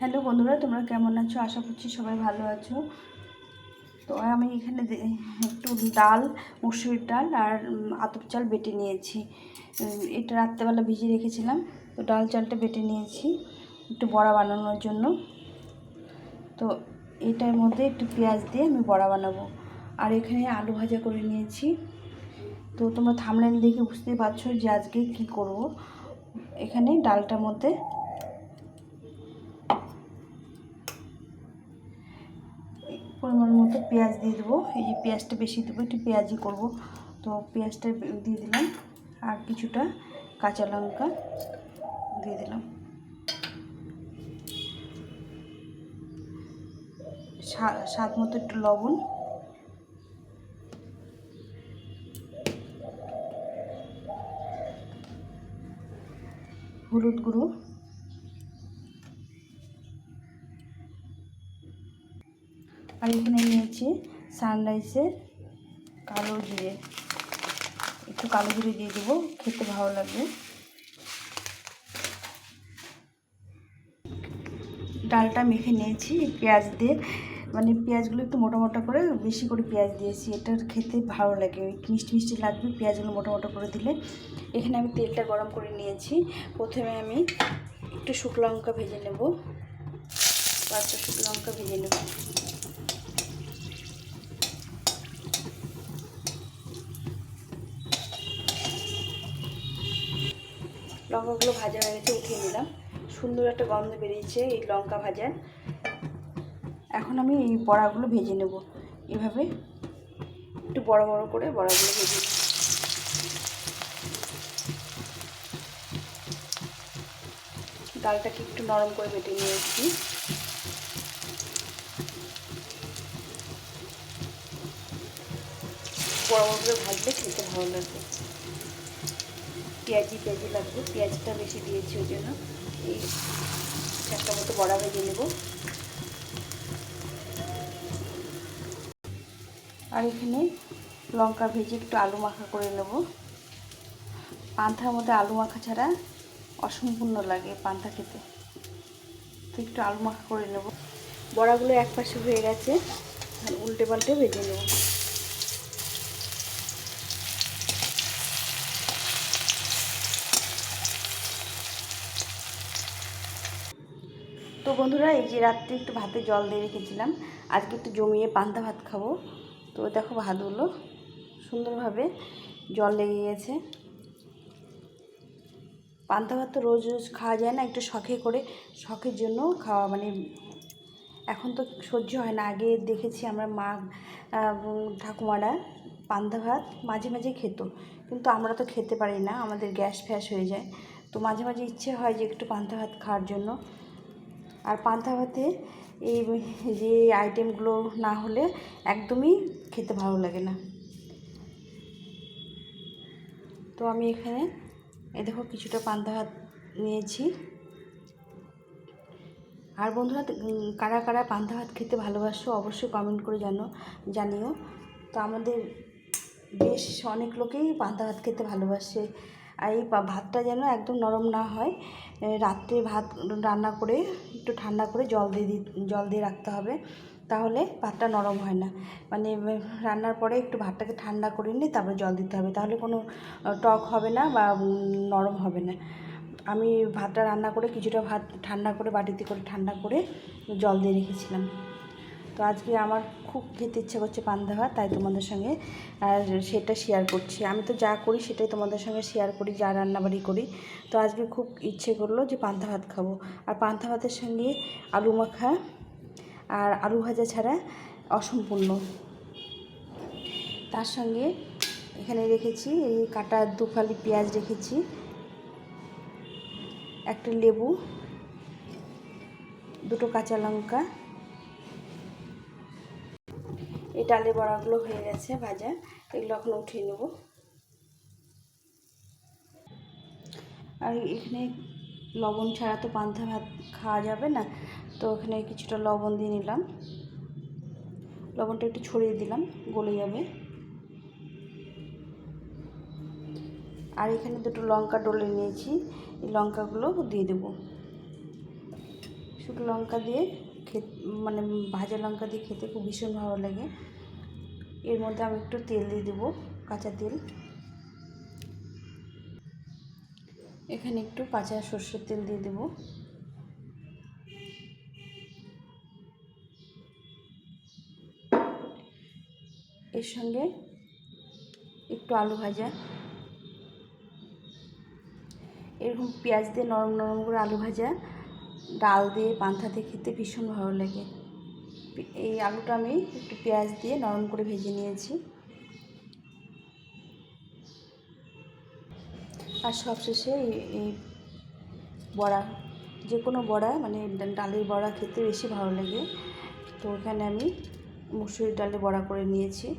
Hello বন্ধুরা, তোমরা কেমন আছো? আশা করছি সবাই ভালো আছো। তো আমি এখানে একটু ডাল, মুসুরির ডাল আর আতপ চাল বেটে নিয়েছি। এটা রাত্রেবেলা ভিজিয়ে রেখেছিলাম। তো ডাল চালটা বেটে নিয়েছি একটু বড়া বানানোর জন্য। তো এটার মধ্যে একটু পেঁয়াজ দিয়ে আমি বড়া বানাবো। আর এখানে আলু ভাজা করে নিয়েছি। তো তোমরা থামলেন দেখে বুঝতেই পারছ যে আজকে কী করব। এখানে ডালটার মধ্যে পরিমাণ মতো পেঁয়াজ দিয়ে দেবো। এই যে পেঁয়াজটা বেশি দেবো, একটু পেঁয়াজই করব। তো পেঁয়াজটা দিয়ে দিলাম, আর কিছুটা কাঁচা লঙ্কা দিয়ে দিলাম। স্বা- স্বাদ মতো একটু লবণ। হলুদ গুঁড়ো। নিয়েছি সানরাইসের কালো জিরে। একটু কালো জিরে দিয়ে দেবো, খেতে ভালো লাগবে। ডালটা মেখে নিয়েছি, পেঁয়াজ দিয়ে। মানে পেঁয়াজগুলো একটু মোটা মোটা করে, বেশি করে পেঁয়াজ দিয়েছি। এটা খেতে ভালো লাগে মিষ্টি মিষ্টি লাগবে পেঁয়াজগুলো মোটা মোটা করে দিলে। এখানে আমি তেলটা গরম করে নিয়েছি। প্রথমে আমি একটু শুকনো লঙ্কা ভেজে নেব। পাঁচটা শুকনো লঙ্কা ভেজে নেব। লঙ্কাগুলো ভাজা হয়ে গেছে উঠিয়ে নিলাম। সুন্দর একটা গন্ধ বেরিয়েছে এই লঙ্কা ভাজার। এখন আমি এই বড়াগুলো ভেজে নেব। এভাবে একটু বড় বড় করে বড়াগুলো ভেজে। ডালটাকে একটু নরম করে বেটে নিয়েছি। বড় বড় করে ভাজলে খেতে ভালো লাগবে। পেঁয়াজি পেঁয়াজি লাগবে। পেঁয়াজটা বেশি দিয়েছি ওই জন্য। এই একটা মতো বড়া ভেজে নেব। আর এখানে লঙ্কা ভেজে একটু আলু মাখা করে নেব। পান্থার মধ্যে আলু মাখা ছাড়া অসম্পূর্ণ লাগে পান্থা খেতে। তো একটু আলু মাখা করে নেব। বড়াগুলো এক পাশে হয়ে গেছে। আর উল্টে পাল্টে ভেজে নেব। তো বন্ধুরা, এই যে রাত্রে একটু ভাতে জল দিয়ে রেখেছিলাম। আজকে একটু জমিয়ে পান্তা ভাত খাব। তো দেখো ভাতগুলো সুন্দরভাবে জল লেগে গেছে। পান্তা ভাত তো রোজ রোজ খাওয়া যায় না, একটু শখে করে, শখের জন্য খাওয়া মানে এখন তো সহ্য হয় না। আগে দেখেছি আমরা মা ঠাকুমারা পান্তা ভাত মাঝে মাঝে খেত, কিন্তু আমরা তো খেতে পারি না, আমাদের গ্যাস ফ্যাস হয়ে যায়। তো মাঝে মাঝে ইচ্ছে হয় যে একটু পান্তা ভাত খাওয়ার জন্য। আর পান্তা ভাতে এই যে আইটেমগুলো না হলে একদমই খেতে ভালো লাগে না। তো আমি এখানে এ দেখো কিছুটা পান্তা ভাত নিয়েছি। আর বন্ধুরা, কারা কারা পান্তা ভাত খেতে ভালোবাসো অবশ্যই কমেন্ট করে জানো, জানিও। তো আমাদের বেশ অনেক লোকেই পান্তা ভাত খেতে ভালোবাসে। আর এই ভাতটা যেন একদম নরম না হয় রাত্রে ভাত রান্না করে একটু ঠান্ডা করে জল দিয়ে জল দিয়ে রাখতে হবে, তাহলে ভাতটা নরম হয় না। মানে রান্নার পরে একটু ভাতটাকে ঠান্ডা করে নিয়ে তারপরে জল দিতে হবে, তাহলে কোনো টক হবে না বা নরম হবে না। আমি ভাতটা রান্না করে কিছুটা ভাত ঠান্ডা করে বাটিতে করে ঠান্ডা করে জল দিয়ে রেখেছিলাম। তো আজকে আমার খুব খেতে ইচ্ছে করছে পান্তা ভাত তাই তোমাদের সঙ্গে আর সেটা শেয়ার করছি। আমি তো যা করি সেটাই তোমাদের সঙ্গে শেয়ার করি, যা রান্নাবাড়ি করি। তো আজকে খুব ইচ্ছে করল যে পান্তা ভাত খাব। আর পান্তা ভাতের সঙ্গে আলু মাখা আর আলু ভাজা ছাড়া অসম্পূর্ণ। তার সঙ্গে এখানে রেখেছি এই কাটা দুফালি পেঁয়াজ রেখেছি, একটা লেবু, দুটো কাঁচা লঙ্কা এই ডালের বড়াগুলো হয়ে গেছে ভাজা, এগুলো এখন উঠিয়ে নেব। আর এখানে লবণ ছাড়া তো পান্থা ভাত খাওয়া যাবে না, তো ওখানে কিছুটা লবণ দিয়ে নিলাম। লবণটা একটু ছড়িয়ে দিলাম, গলে যাবে। আর এখানে দুটো লঙ্কা ডলে নিয়েছি, এই লঙ্কাগুলো দিয়ে দেবো। শুকনো লঙ্কা দিয়ে খেত মানে ভাজা লঙ্কা দিয়ে খেতে খুব ভীষণ ভালো লাগে। এর মধ্যে আমি একটু তেল দিয়ে দেবো, কাঁচা তেল। এখানে একটু কাঁচা সর্ষের তেল দিয়ে দেবো। এর সঙ্গে একটু আলু ভাজা। এরকম পেঁয়াজ দিয়ে নরম নরম করে আলু ভাজা, ডাল দিয়ে পান্থা দিয়ে খেতে ভীষণ ভালো লাগে। এই আলুটা আমি একটু পেঁয়াজ দিয়ে নরম করে ভেজে নিয়েছি। আর সবশেষে এই- বড়া, যে কোনো বড়া মানে ডালের বড়া খেতে বেশি ভালো লাগে। তো এখানে আমি মুসুরির ডালে বড়া করে নিয়েছি।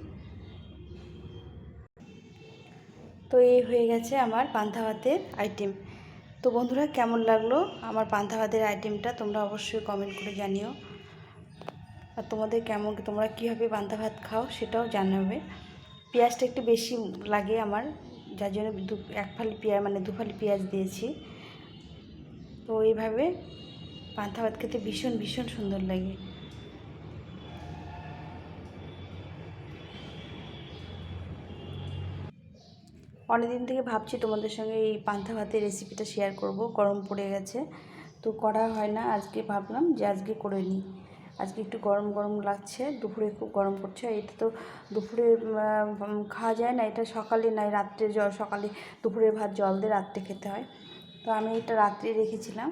তো এই হয়ে গেছে আমার পান্থা ভাতের আইটেম তো বন্ধুরা, কেমন লাগল আমার পান্থা ভাতের আইটেমটা তোমরা অবশ্যই কমেন্ট করে জানিও। আর তোমাদের কেমন, তোমরা কীভাবে পান্তা ভাত খাও সেটাও জানাবে পেঁয়াজটা একটু বেশি লাগে আমার, যার জন্য দু, এক ফালি পেঁয়াজ মানে দু ফালি পেঁয়াজ দিয়েছি। তো এইভাবে পান্তা ভাত খেতে ভীষণ ভীষণ সুন্দর লাগে। অনেকদিন থেকে ভাবছি তোমাদের সঙ্গে এই পান্তা ভাতের রেসিপিটা শেয়ার করব, গরম পড়ে গেছে। তো করা হয় না, আজকে ভাবলাম যে আজকে করে নিই। আজকে একটু গরম গরম লাগছে, দুপুরে খুব গরম পড়ছে। এটা তো দুপুরে খাওয়া যায় না, এটা সকালে নাই রাত্রে জল সকালে দুপুরের ভাত জল দিয়ে রাত্রে খেতে হয়। তো আমি এটা রাত্রে রেখেছিলাম।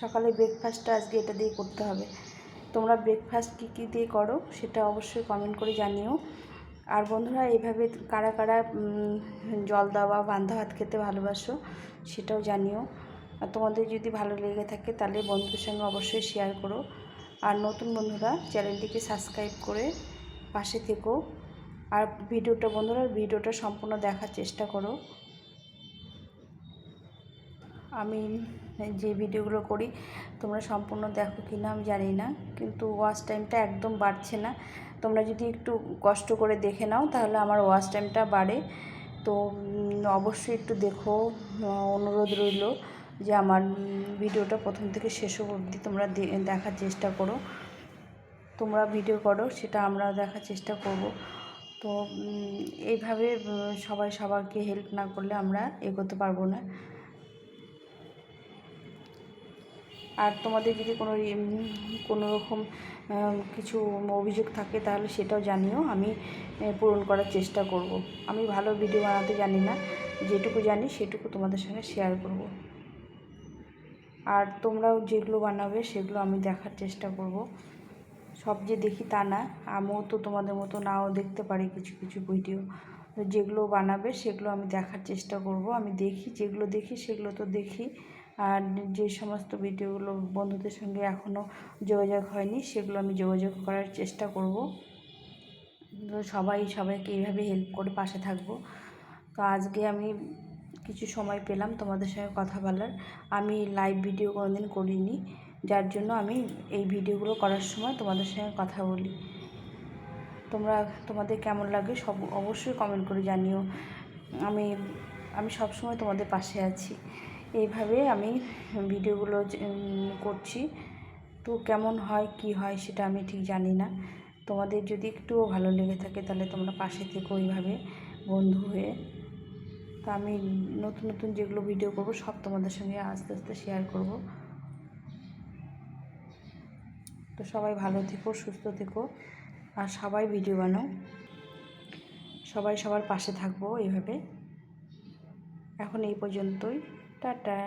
সকালে ব্রেকফাস্টটা আজকে এটা দিয়ে করতে হবে। তোমরা ব্রেকফাস্ট কী কী দিয়ে করো সেটা অবশ্যই কমেন্ট করে জানিও। আর বন্ধুরা, এইভাবে কারা কারা জল দেওয়া, বান্ধা ভাত খেতে ভালোবাসো সেটাও জানিও। আর তোমাদের যদি ভালো লেগে থাকে তাহলে বন্ধুদের সঙ্গে অবশ্যই শেয়ার করো। আর নতুন বন্ধুরা, চ্যানেলটিকে সাবস্ক্রাইব করে পাশে থেকো। আর ভিডিওটা বন্ধুরা, ভিডিওটা সম্পূর্ণ দেখার চেষ্টা করো। আমি যে ভিডিওগুলো করি, তোমরা সম্পূর্ণ দেখো কি না আমি জানি না, কিন্তু ওয়াচ টাইমটা একদম বাড়ছে না। তোমরা যদি একটু কষ্ট করে দেখে নাও, তাহলে আমার ওয়াচ টাইমটা বাড়ে। তো অবশ্যই একটু দেখো, অনুরোধ রইল। যে আমার ভিডিওটা প্রথম থেকে শেষ অবধি তোমরা দেখার চেষ্টা করো। তোমরা ভিডিও করো, সেটা আমরা দেখার চেষ্টা করব। তো এইভাবে সবাই সবাইকে হেল্প না করলে আমরা এগোতে পারব না। আর তোমাদের যদি কোনো কোনো রকম কিছু অভিযোগ থাকে, তাহলে সেটাও জানিও। আমি পূরণ করার চেষ্টা করব। আমি ভালো ভিডিও বানাতে জানি না। যেটুকু জানি, সেটুকু তোমাদের সঙ্গে শেয়ার করব। আর তোমরাও যেগুলো বানাবে সেগুলো আমি দেখার চেষ্টা করব। সব যে দেখি তা না। আমিও তো তোমাদের মতো নাও দেখতে পারি কিছু কিছু ভিডিও তো যেগুলো বানাবে সেগুলো আমি দেখার চেষ্টা করব। আমি দেখি, যেগুলো দেখি সেগুলো তো দেখি। আর যে সমস্ত ভিডিওগুলো বন্ধুদের সঙ্গে এখনও যোগাযোগ হয়নি, সেগুলো আমি যোগাযোগ করার চেষ্টা করব। সবাই সবাইকে এইভাবে হেল্প করে পাশে থাকব। তো আজকে আমি কিছু সময় পেলাম তোমাদের সঙ্গে কথা বলার। আমি লাইভ ভিডিও কোনোদিন করিনি, যার জন্য আমি এই ভিডিওগুলো করার সময় তোমাদের সঙ্গে কথা বলি। তোমরা, তোমাদের কেমন লাগে সব অবশ্যই কমেন্ট করে জানিও। আমি আমি সব সময় তোমাদের পাশে আছি। এইভাবে আমি ভিডিওগুলো করছি। তো কেমন হয়, কি হয় সেটা আমি ঠিক জানি না। তোমাদের যদি একটুও ভালো লেগে থাকে তাহলে তোমরা পাশে থেকো ওইভাবে বন্ধু হয়ে। তো আমি নতুন নতুন যেগুলো ভিডিও করব, সব তোমাদের সঙ্গে আস্তে আস্তে শেয়ার করব। তো সবাই ভালো থেকো, সুস্থ থেকো, আর সবাই ভিডিও বানাও। সবাই সবার পাশে থাকব এইভাবে। এখন এই পর্যন্তই। টাটা।